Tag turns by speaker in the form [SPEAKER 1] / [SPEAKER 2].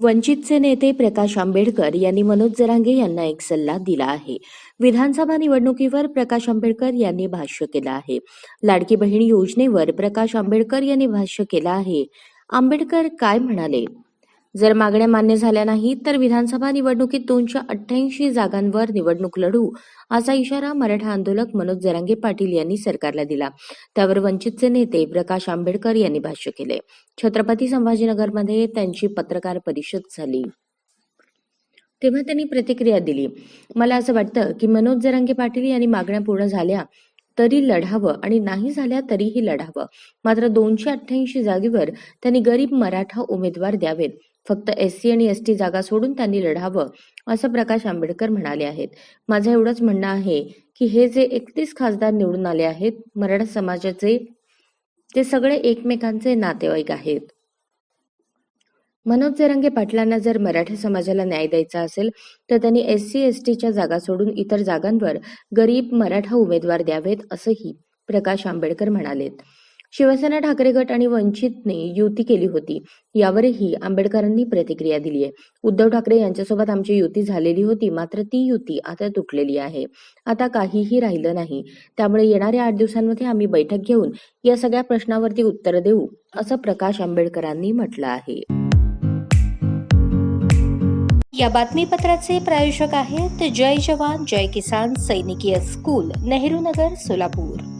[SPEAKER 1] वंचितचे नेते प्रकाश आंबेडकर यांनी मनोज जरांगे यांना एक सल्ला दिला आहे. विधानसभा निवडणुकीवर प्रकाश आंबेडकर यांनी भाष्य केलं आहे. लाडकी बहीण योजनेवर प्रकाश आंबेडकर यांनी भाष्य केलं आहे. आंबेडकर काय म्हणाले? जर मागण्या मान्य झाल्या नाही तर विधानसभा निवडणुकीत दोनशे अठ्ठ्याऐंशी जागांवर निवडणूक लढू असा इशारा मराठा आंदोलक मनोज जरांगे पाटील यांनी सरकारला दिला. त्यावर वंचितचे नेते प्रकाश आंबेडकर यांनी भाष्य केले. छत्रपती संभाजीनगरमध्ये त्यांची पत्रकार परिषद झाली. तेव्हा त्यांनी प्रतिक्रिया दिली. मला असं वाटतं की मनोज जरांगे पाटील यांनी मागण्या पूर्ण झाल्या तरी लढावं आणि नाही झाल्या तरीही लढावं. मात्र दोनशे अठ्ठ्याऐंशी जागेवर त्यांनी गरीब मराठा उमेदवार द्यावेत. फक्त एससी आणि एसटी जागा सोडून त्यांनी लढावं असं प्रकाश आंबेडकर म्हणाले आहेत. माझं एवढंच म्हणणं आहे की हे जे एकतीस खासदार निवडून आले आहेत मराठा समाजाचे ते सगळे एकमेकांचे नातेवाईक आहेत. मनोज जरांगे पाटलांना जर मराठा समाजाला न्याय द्यायचा असेल तर त्यांनी एस सी एस टीच्या जागा सोडून इतर जागांवर गरीब मराठा उमेदवार द्यावेत असंही प्रकाश आंबेडकर म्हणालेत. शिवसेना ठाकरे गट आणि वंचितने युती केली होती. यावरही आंबेडकरांनी प्रतिक्रिया दिली आहे उद्धव ठाकरे यांच्यासोबत आमची युती झालेली होती मात्र ती युती आता तुटलेली आहे. आता काहीही राहिलं नाही. त्यामुळे येणाऱ्या आठ दिवसांमध्ये आम्ही बैठक घेऊन या सगळ्या प्रश्नावरती उत्तर देऊ असं प्रकाश आंबेडकरांनी म्हटलं आहे.
[SPEAKER 2] या बातमीपत्राचे प्रायोजक आहेत जय जवान जय किसान सैनिकीय स्कूल नेहरू नगर सोलापूर.